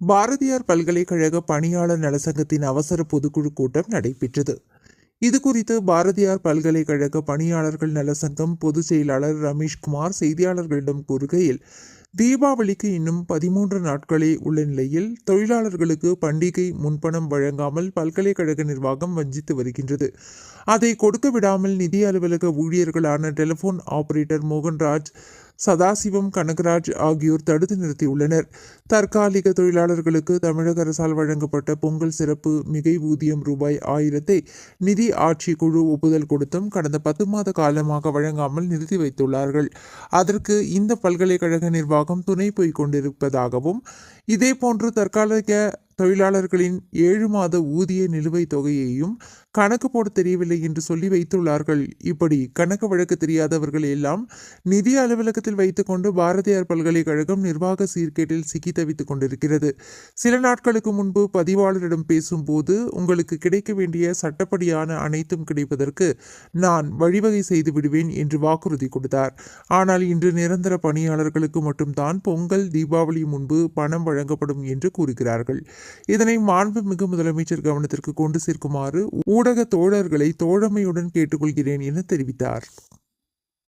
பாரதியார் பல்கலைக்கழக பணியாளர் நலசங்கத்தின் அவசர பொதுக்குழு கூட்டம் நடைபெற்றது. இது குறித்து பாரதியார் பல்கலைக்கழக பணியாளர்கள் நலசங்கம் பொதுச் செயலாளர் ரமேஷ்குமார் செய்தியாளர்களிடம் கூறுகையில் தீபாவளிக்கு இன்னும் பதிமூன்று நாட்களே உள்ள நிலையில் தொழிலாளர்களுக்கு பண்டிகை முன்பணம் வழங்காமல் பல்கலைக்கழக நிர்வாகம் வஞ்சித்து வருகின்றது. அதை கொடுக்க விடாமல் நிதி அலுவலக ஊழியர்களான டெலிபோன் ஆபரேட்டர் மோகன்ராஜ் சதாசிவம் கனகராஜ் ஆகியோர் தடுத்து நிறுத்தியுள்ளனர். தற்காலிக தொழிலாளர்களுக்கு தமிழக அரசால் வழங்கப்பட்ட பொங்கல் சிறப்பு மிகை ஊதியம் ரூபாய் ஆயிரத்தை நிதி ஆட்சி குழு ஒப்புதல் கொடுத்தும் கடந்த பத்து மாத காலமாக வழங்காமல் நிறுத்தி வைத்துள்ளார்கள். அதற்கு இந்த பல்கலைக்கழக நிர்வாகம் துணை போய்க் கொண்டிருப்பதாகவும் இதேபோன்று தற்காலிக தொழிலாளர்களின் ஏழு மாத ஊதிய நிலுவைத் தொகையையும் கணக்கு போட தெரியவில்லை என்று சொல்லி வைத்துள்ளார்கள். இப்படி கணக்கு வழக்கு தெரியாதவர்கள் எல்லாம் நிதி அலுவலகத்தில் வைத்துக்கொண்டு பாரதியார் பல்கலைக்கழகம் நிர்வாக சீர்கேட்டில் சிக்கி தவித்துக் கொண்டிருக்கிறது. சில நாட்களுக்கு முன்பு பதிவாளரிடம் பேசும்போது உங்களுக்கு கிடைக்க வேண்டிய சட்டப்படியான அனைத்தும் கிடைப்பதற்கு நான் வழிவகை செய்து விடுவேன் என்று வாக்குறுதி கொடுத்தார். ஆனால் இன்று நிரந்தர பணியாளர்களுக்கு மட்டும்தான் பொங்கல் தீபாவளி முன்பு பணம் வழங்கப்படும் என்று கூறுகிறார்கள். இதனை மாண்புமிகு முதலமைச்சர் கவனத்திற்கு கொண்டு சேர்க்குமாறு ஊடக தோழர்களை தோழமையுடன் கேட்டுக்கொள்கிறேன் என தெரிவித்தார்.